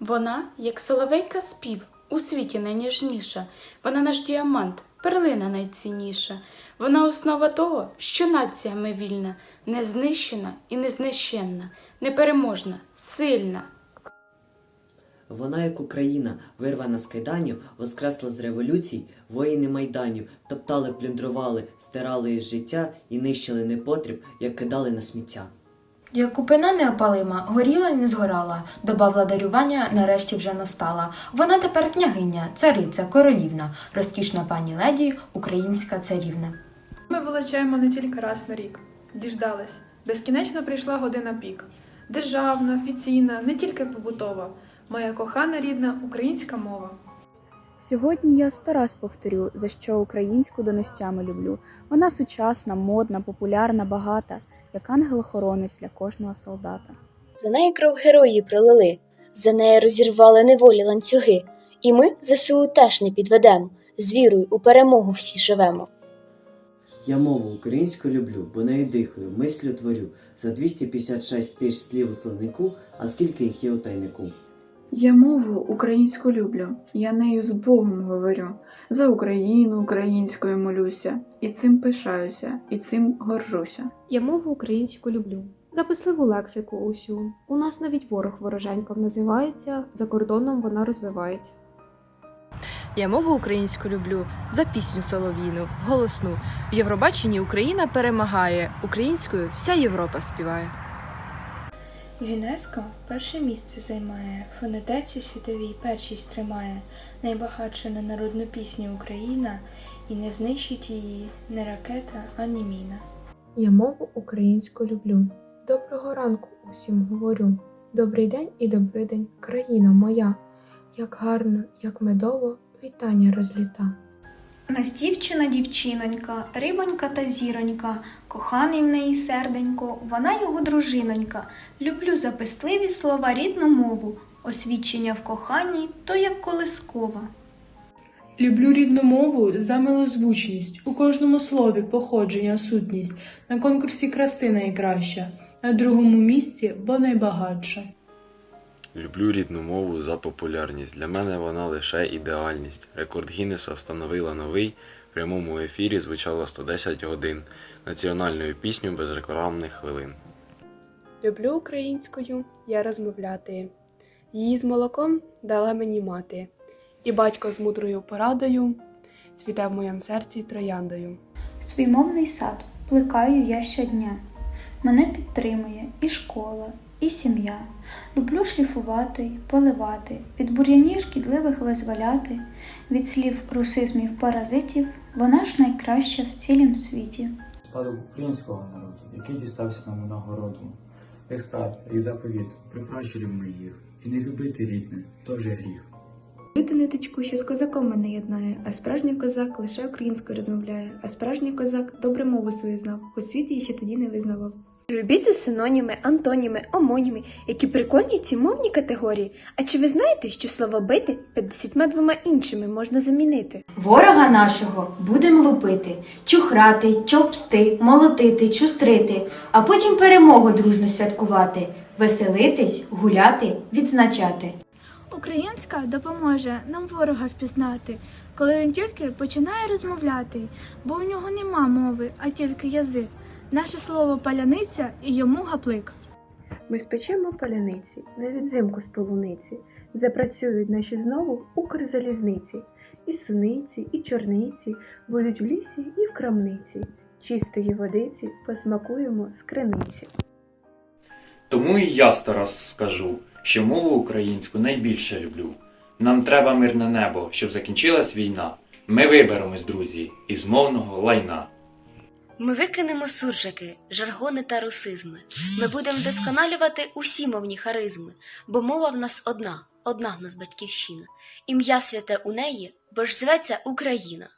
Вона, як соловейка спів, у світі найніжніша, вона наш діамант, перлина найцінніша. Вона основа того, що нація ми вільна, незнищена і незнищенна, непереможна, сильна. Вона, як Україна, вирвана з кайданів, воскресла з революцій, воїни майданів, топтали, плюндрували, стирали із життя і нищили непотріб, як кидали на сміття. Як купина неопалима, горіла і не згорала, доба владарювання нарешті вже настала. Вона тепер княгиня, цариця, королівна, розкішна пані леді, українська царівна. Ми вилучаємо не тільки раз на рік. Діждались. Безкінечно прийшла година пік. Державна, офіційна, не тільки побутова. Моя кохана рідна українська мова. Сьогодні я сто раз повторю, за що українську донестями люблю. Вона сучасна, модна, популярна, багата, як ангел-охоронець для кожного солдата. За неї кров герої пролили, за неї розірвали неволі ланцюги, і ми ЗСУ теж не підведемо. З вірою у перемогу всі живемо. Я мову українську люблю, бо нею дихаю, мислю творю. За 256 тисяч слів у словнику, а скільки їх є у тайнику. Я мову українську люблю, я нею з Богом говорю. За Україну українською молюся, і цим пишаюся, і цим горжуся. Я мову українську люблю. Записливу лексику усю. У нас навіть ворог вороженьком називається, за кордоном вона розвивається. Я мову українську люблю за пісню солов'їну, голосну. В Євробаченні Україна перемагає, українською вся Європа співає. ЮНЕСКО перше місце займає, в фонотеці світовій першість тримає, найбагатша на народну пісню Україна, і не знищить її не ракета, ані міна. Я мову українську люблю. Доброго ранку усім говорю. Добрий день і добрий день, країна моя. Як гарно, як медово, вітання розліта. Настівчина дівчинонька, рибонька та зіронька, коханий в неї серденько, вона його дружинонька. Люблю записливі слова рідну мову, освідчення в коханні то як колискова. Люблю рідну мову за милозвучність, у кожному слові походження, сутність, на конкурсі краси найкраща, на другому місці, бо найбагатша. Люблю рідну мову за популярність. Для мене вона лише ідеальність. Рекорд Гіннеса встановила новий. В прямому ефірі звучало 110 годин. Національною пісню без рекламних хвилин. Люблю українською я розмовляти. Її з молоком дала мені мати, і батько з мудрою порадою цвіте в моєму серці трояндою. Свій мовний сад плекаю я щодня. Мене підтримує і школа, і сім'я. Люблю шліфувати, поливати, від бур'янів шкідливих визволяти, від слів русизмів паразитів, вона ж найкраща в цілім світі. спадок українського народу, який дістався нам нагороду. Як склад, як заповіт, припращурів моїх, і не любити рідне, то вже гріх. Любити ниточку, що з козаком мене єднає, а справжній козак лише українською розмовляє, а справжній козак добре мову свою знав, хоч світ її ще тоді не визнавав. Любіть це синоніми, антоніми, омоніми, які прикольні ці мовні категорії. А чи ви знаєте, що слово бити 52 іншими можна замінити? Ворога нашого будем лупити, чухрати, чопсти, молотити, чустрити, а потім перемогу дружно святкувати, веселитись, гуляти, відзначати. Українська допоможе нам ворога впізнати, коли він тільки починає розмовляти, бо у нього нема мови, а тільки язик. Наше слово паляниця і йому гаплик. Ми спечемо паляниці на відзимку з полуниці. Запрацюють наші знову укрзалізниці. І суниці, і чорниці будуть в лісі і в крамниці. Чистої водиці посмакуємо з криниці. Тому і я сто раз скажу, що мову українську найбільше люблю. Нам треба мирне небо, щоб закінчилась війна. Ми виберемось, друзі, із мовного лайна. Ми викинемо суржики, жаргони та русизми. Ми будемо вдосконалювати усі мовні харизми, бо мова в нас одна, одна в нас батьківщина. Ім'я святе у неї, бо ж зветься Україна.